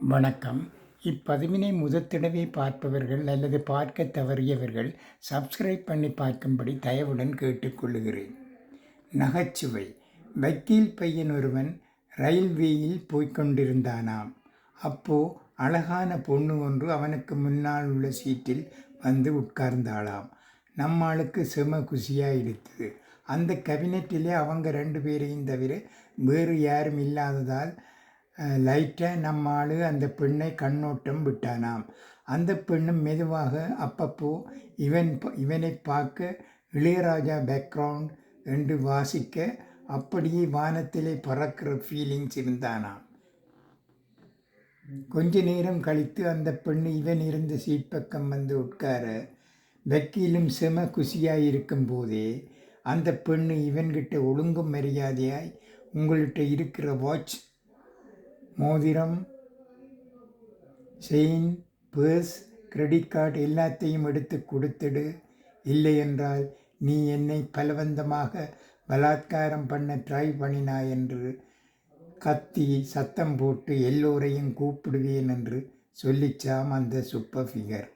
வணக்கம். இப்பதிவினை முதற்தடவை பார்ப்பவர்கள் அல்லது பார்க்க தவறியவர்கள் சப்ஸ்கிரைப் பண்ணி பார்க்கும்படி தயவுடன் கேட்டுக்கொள்கிறேன் நகைச்சுவை. வக்கீல் பையன் ஒருவன் ரயில்வேயில் போய்கொண்டிருந்தானாம் அப்போ அழகான பொண்ணு ஒன்று அவனுக்கு முன்னால் உள்ள சீட்டில் வந்து உட்கார்ந்தாளாம். நம்மாளுக்கு செம குஷியாக எடுத்தது அந்த கபினட்டிலே அவங்க ரெண்டு பேரையும் தவிர வேறு யாரும் இல்லாததால் லைட்டாக நம்ம ஆள் அந்த பெண்ணை கண்ணோட்டம் விட்டானாம். அந்த பெண்ணும் மெதுவாக அப்பப்போ இவன் இவனை பார்க்க இளையராஜா பேக்ரவுண்ட் என்று வாசிக்க அப்படியே வானத்திலே பறக்கிற ஃபீலிங்ஸ் இருந்தானாம். கொஞ்ச நேரம் கழித்து அந்த பெண் இவன் இருந்த சீட் பக்கம் வந்து உட்கார வக்கீலும் செம குஷியாக இருக்கும் போதே அந்த பெண் இவன்கிட்ட ஒழுங்கும் மரியாதையாய் உங்கள்கிட்ட இருக்கிற வாட்ச் மோதிரம் செயின் பர்ஸ் கிரெடிட் கார்டு எல்லாத்தையும் எடுத்து கொடுத்துடு. இல்லை என்றால் நீ என்னை பலவந்தமாக பலாத்காரம் பண்ண ட்ரை பண்ணினா என்று கத்தி சத்தம் போட்டு எல்லோரையும் கூப்பிடுவேன் என்று சொல்லிச்சாம் அந்த சூப்பர் ஃபிகர்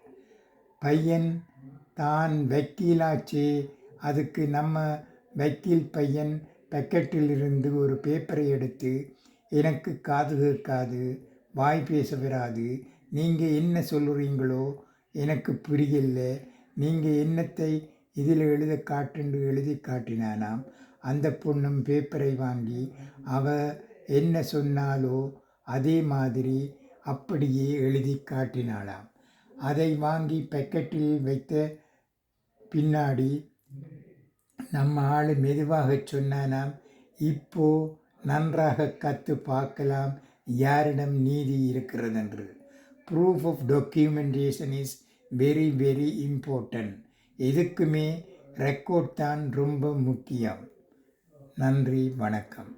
பையன் தான் வக்கீலாச்சே. அதுக்கு நம்ம வக்கீல் பையன் பக்கெட்டிலிருந்து ஒரு பேப்பரை எடுத்து எனக்கு காது கேட்காது வாய் பேச வராது. நீங்கள் என்ன சொல்லுறீங்களோ எனக்கு புரியல. நீங்கள் என்னத்தை இதில் எழுத காட்டுண்டு எழுதி காட்டினானாம். அந்த பொண்ணும் பேப்பரை வாங்கி அவ என்ன சொன்னாலோ அதே மாதிரி அப்படியே எழுதி காட்டினாளாம். அதை வாங்கி பக்கெட்டில் வைத்த பின்னாடி நம்ம ஆள் மெதுவாக சொன்னானாம் இப்போது நன்றாக கற்று பார்க்கலாம். யாரிடம் நீதி இருக்கிறது என்று proof of documentation is very very important எதுக்குமே ரெக்கார்ட் தான் ரொம்ப முக்கியம். நன்றி வணக்கம்.